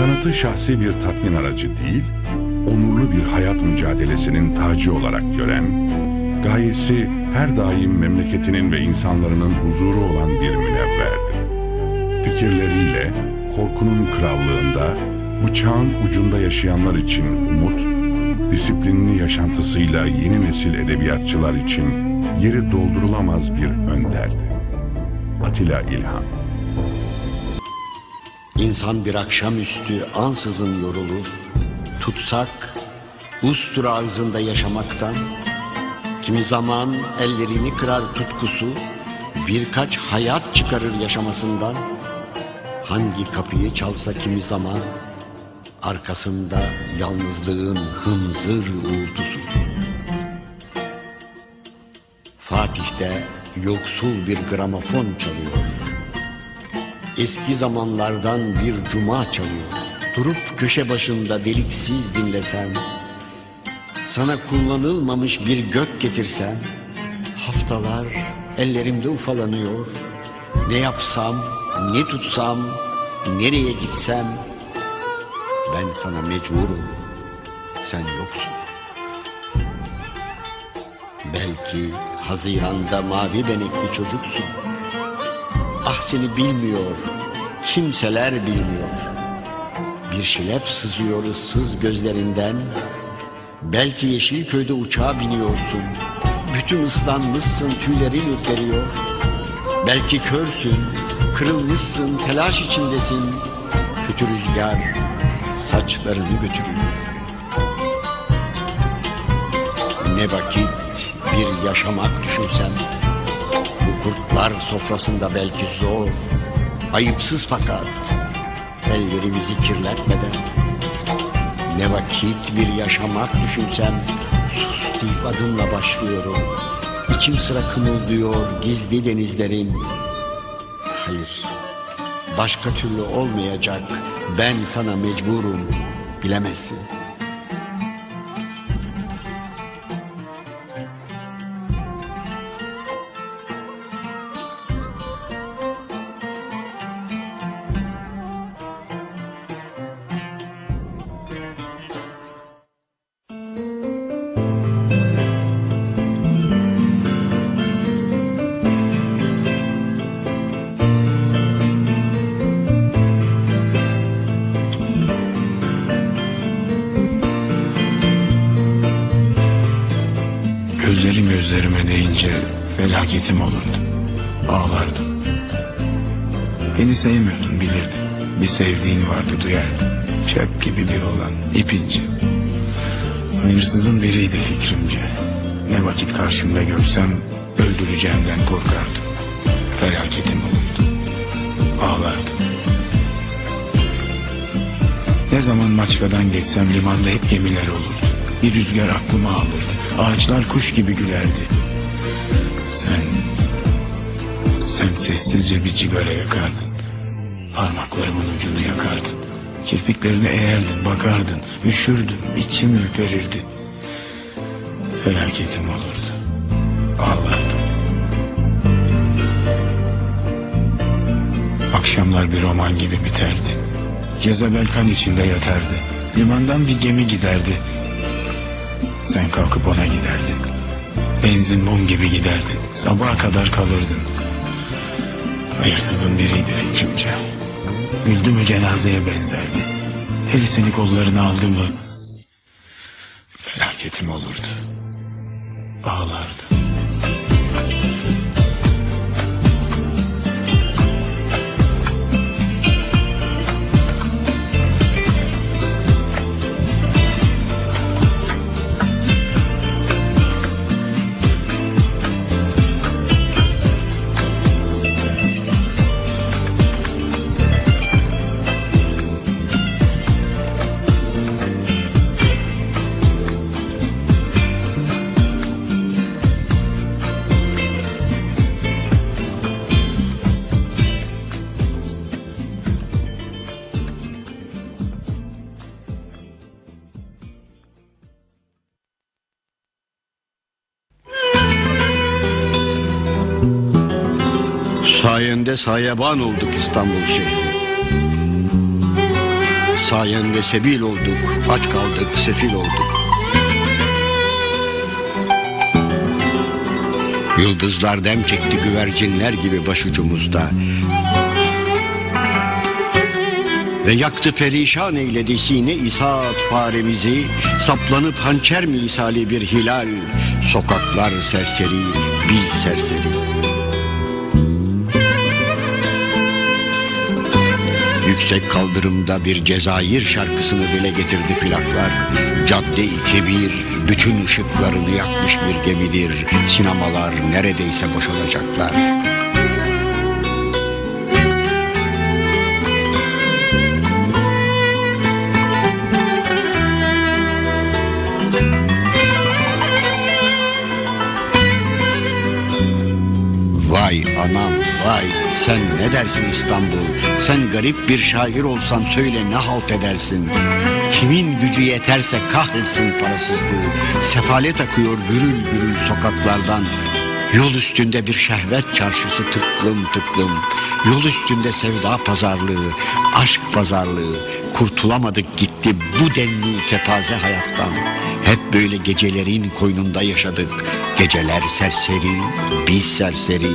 sanatı şahsi bir tatmin aracı değil, onurlu bir hayat mücadelesinin tacı olarak gören, gayesi her daim memleketinin ve insanların huzuru olan bir münevverdi. Fikirleriyle korkunun krallığında, bıçağın ucunda yaşayanlar için umut, disiplinli yaşantısıyla yeni nesil edebiyatçılar için yeri doldurulamaz bir önderdi. Atilla İlhan İnsan bir akşamüstü ansızın yorulur. Tutsak, ustur ağzında yaşamaktan. Kimi zaman ellerini kırar tutkusu, birkaç hayat çıkarır yaşamasından. Hangi kapıyı çalsa kimi zaman, arkasında yalnızlığın hınzır uğultusu. Fatih'te yoksul bir gramofon çalıyor. Eski zamanlardan bir cuma çalıyor. Durup köşe başında deliksiz dinlesem, sana kullanılmamış bir gök getirsem, haftalar ellerimde ufalanıyor. Ne yapsam, ne tutsam, nereye gitsem, ben sana mecburum, sen yoksun. Belki Haziran'da mavi benekli çocuksun. Ah seni bilmiyor, kimseler bilmiyor. Bir şilep sızıyor ıssız gözlerinden. Belki Yeşilköy'de uçağa biniyorsun. Bütün ıslanmışsın, tüylerin ürperiyor. Belki körsün, kırılmışsın, telaş içindesin. Kötü rüzgar saçlarını götürüyor. Ne vakit bir yaşamak düşünsem Bu kurtlar sofrasında belki zor Ayıpsız fakat Ellerimizi kirletmeden Ne vakit bir yaşamak düşünsem Sus deyip adımla başlıyorum. İçim sıra kımıldıyor gizli denizlerin. Hayır Başka türlü olmayacak. Ben sana mecburum Bilemezsin Gözlerim gözlerime değince felaketim olurdu. Ağlardım. Beni sevmiyordun bilirdin. Bir sevdiğin vardı duyardın. Çöp gibi bir olan ipince. Hayırsızın biriydi fikrimce. Ne vakit karşımda görsem öldüreceğimden korkardım. Felaketim olurdu. Ağlardım. Ne zaman Maçka'dan geçsem limanda hep gemiler olurdu. Bir rüzgar aklıma alırdı. Ağaçlar kuş gibi gülerdi. Sen... Sen sessizce bir cigara yakardın. Parmaklarımın ucunu yakardın. Kirpiklerini eğerdin, bakardın. Üşürdüm, içim ürperirdi. Felaketim olurdu. Ağlardım. Akşamlar bir roman gibi biterdi. Jezebel kan içinde yatardı. Limandan bir gemi giderdi. Sen kalkıp ona giderdin. Benzin mum gibi giderdin. Sabaha kadar kalırdın. Hayırsızın biriydi fikrimce. Güldü mü cenazeye benzerdi. Hele seni kollarına aldı mı felaketim olurdu. Ağlardı. Sayende sayeban olduk İstanbul şehri. sayende sebil olduk, aç kaldık, sefil olduk. Yıldızlar dem çekti güvercinler gibi başucumuzda. Ve yaktı perişan eyledi sine isaat faremizi Saplanıp hançer misali bir hilal Sokaklar serseri, biz serseri Yüksek kaldırımda bir Cezayir şarkısını dile getirdi plaklar. Cadde-i Kebir bütün ışıklarını yakmış bir gemidir. Sinemalar neredeyse boşalacaklar. Vay anam vay sen ne dersin İstanbul? Sen garip bir şair olsan söyle ne halt edersin? Kimin gücü yeterse kahretsin parasızlığı. Sefalet akıyor gürül gürül sokaklardan. Yol üstünde bir şehvet çarşısı tıklım tıklım. Yol üstünde sevda pazarlığı Aşk pazarlığı Kurtulamadık gitti bu denli kepaze hayattan. Hep böyle gecelerin koynunda yaşadık. Geceler serseri, biz serseri.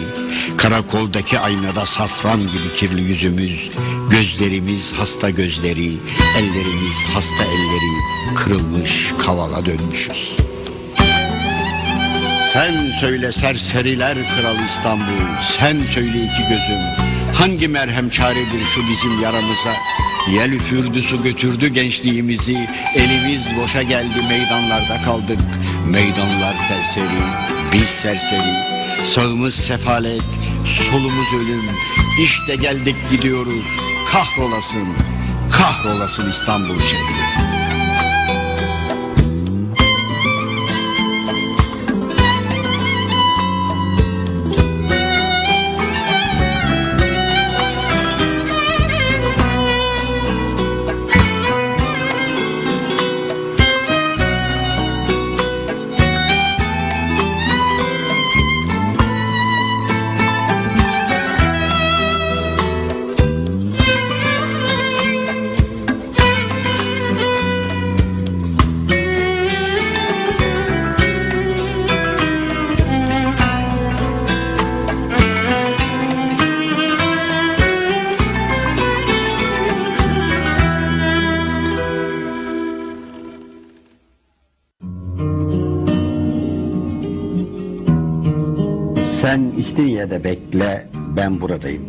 Karakoldaki aynada safran gibi kirli yüzümüz. Gözlerimiz hasta gözleri Ellerimiz hasta elleri. Kırılmış kavala dönmüşüz. Sen söyle serseriler kral İstanbul. Sen söyle iki gözüm. Hangi merhem çaredir şu bizim yaramıza Yel üfürdü su götürdü gençliğimizi. Elimiz boşa geldi meydanlarda kaldık. Meydanlar serseri Biz serseri. Sağımız sefalet Solumuz ölüm. İşte geldik gidiyoruz. Kahrolasın Kahrolasın İstanbul şehri Sen İstinye'de bekle, ben buradayım.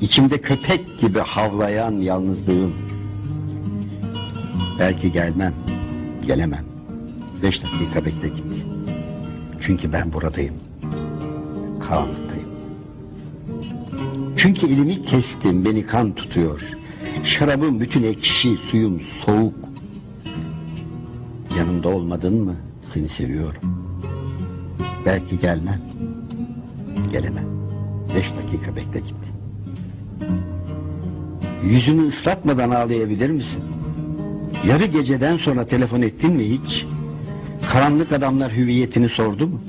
İçimde köpek gibi havlayan yalnızlığım. Belki gelmem, gelemem. Beş dakika bekle git. Çünkü ben buradayım. Karanlıktayım. Çünkü elimi kestim, beni kan tutuyor. Şarabım bütün ekşi, suyum soğuk. Yanımda olmadın mı seni seviyorum. Belki gelmem. Gelemem. Beş dakika bekle git. Yüzümü ıslatmadan ağlayabilir misin? Yarı geceden sonra telefon ettin mi hiç? Karanlık adamlar hüviyetini sordu mu?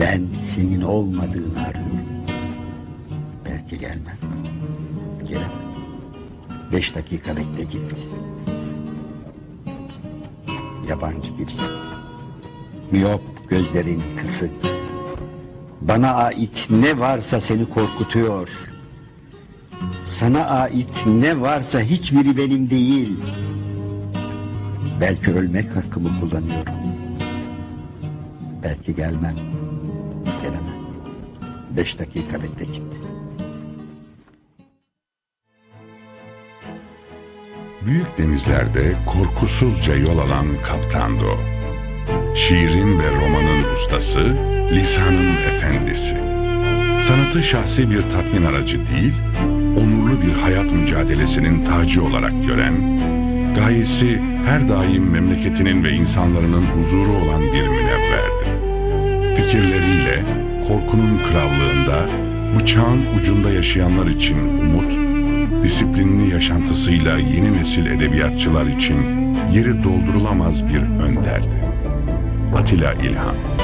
Ben senin olmadığını arıyorum. Belki gelmem. Gelemem. Beş dakika bekle git. Yabancı gibisin. Miyop gözlerin kısık. Bana ait ne varsa seni korkutuyor. Sana ait ne varsa hiçbiri benim değil. Belki ölmek hakkımı kullanıyorum. Belki gelmem. Gelemem. Beş dakika bekle git. Büyük denizlerde korkusuzca yol alan kaptandı. Şiirin ve romanın ustası, lisanın efendisi. Sanatı şahsi bir tatmin aracı değil, onurlu bir hayat mücadelesinin tacı olarak gören, gayesi her daim memleketinin ve insanların huzuru olan bir münevverdi. Fikirleriyle korkunun krallığında, bıçağın ucunda yaşayanlar için umut, disiplinli yaşantısıyla yeni nesil edebiyatçılar için yeri doldurulamaz bir önderdi. Atilla İlhan